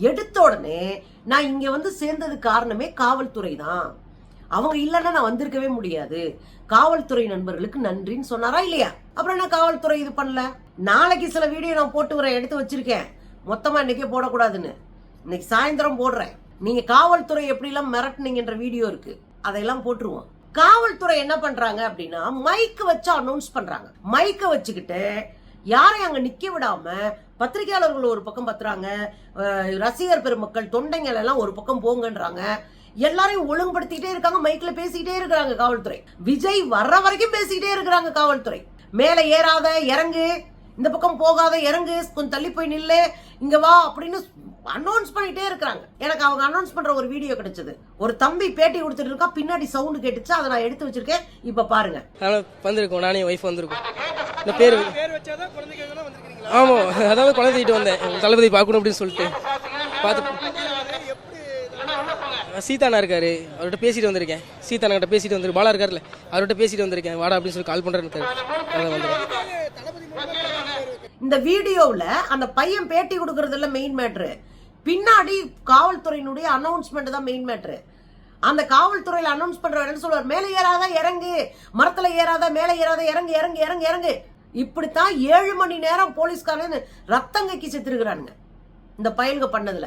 எடுத்த உடனே நான் இங்கே வந்து சேர்ந்தது காரணமே காவல்துறை தான். அவங்க இல்லைன்னா நான் வந்திருக்கவே முடியாது. காவல்துறை நண்பர்களுக்கு நன்றின்னு சொன்னாரா இல்லையா? அப்புறம் என்ன காவல்துறை இது பண்ணல. நாளைக்கு சில வீடியோ நான் போட்டு வரேன் எடுத்து வச்சிருக்கேன். மொத்தமா இன்னைக்கே போடக்கூடாதுன்னு. இன்னைக்கு சாயந்தரம் போடுறேன். நீங்க காவல்துறை எப்படிலாம் மிரட்டினீங்கன்ற வீடியோ இருக்கு. அதையெல்லாம் போட்டுருவோம். காவல்துறை என்ன பண்றாங்க அப்படின்னா மைக்க வச்சு அனௌன்ஸ் பண்றாங்க. மைக்க வச்சுக்கிட்டு யாரையும் அங்க நிக்க விடாம பத்திரிகையாளர்கள் ஒரு பக்கம் பத்துறாங்க ரசிகர் பெருமக்கள் தொண்டைங்கள் எல்லாம் ஒரு பக்கம் போங்கன்றாங்க. எல்லாரையும் ஒழுங்குபடுத்திட்டே இருக்காங்க மைக்ல பேசிக்கிட்டே இருக்கிறாங்க காவல்துறை. விஜய் வர்ற வரைக்கும் பேசிக்கிட்டே இருக்கிறாங்க காவல்துறை. மேல ஏறாத இறங்கு. இந்த பக்கம் போகாத இறங்கு. கொஞ்சம் தள்ளி போய் நில்லு. இங்க வா அப்படின்னு அனௌன்ஸ் பண்ணிட்டே இருக்கிறாங்க. எனக்கு அவங்க அனௌன்ஸ் பண்ற ஒரு வீடியோ கிடைச்சது. ஒரு தம்பி பேட்டி கொடுத்துட்டு இருக்கா பின்னாடி சவுண்டு கேட்டுச்சு. அதை நான் எடுத்து வச்சிருக்கேன். இப்ப பாருங்க. வந்திருக்கோம். நானே ஒய்ஃப் வந்திருக்கோம். இந்த பேர் ஆமாம் அதாவது குழந்தைகிட்டு வந்தேன். தளபதி பார்க்கணும் அப்படின்னு சொல்லிட்டு. பார்த்து சீதானா இருக்காரு. அவர்கிட்ட பேசிட்டு வந்திருக்கேன். சீதானா கிட்ட பேசிட்டு வந்திருக்கு பாலா இருக்கார்ல அவர்கிட்ட பேசிட்டு வந்திருக்கேன். வாடா அப்படின்னு சொல்லி கால் பண்ணுறேன்னு இருக்காரு. வந்துருக்கேன். இந்த வீடியோவில் அந்த பையன் பேட்டி கொடுக்கறதுல மெயின் மேட்ரு பின்னாடி காவல்துறையினுடைய அனௌன்ஸ்மெண்ட் தான் மெயின் மேட்ரு அந்த காவல்துறையில அனௌன்ஸ் பண்றவர் என்ன சொல்லுவார்? மேலே ஏறாத இறங்கு. மரத்துல ஏறாத மேலே ஏறாத இறங்கு இறங்கு இறங்கு இறங்கு. இப்படித்தான் ஏழு மணி நேரம் போலீஸ்காரன் ரத்தங்கைக்கு செத்துருக்குறானுங்க. இந்த பயல்க பண்ணதுல.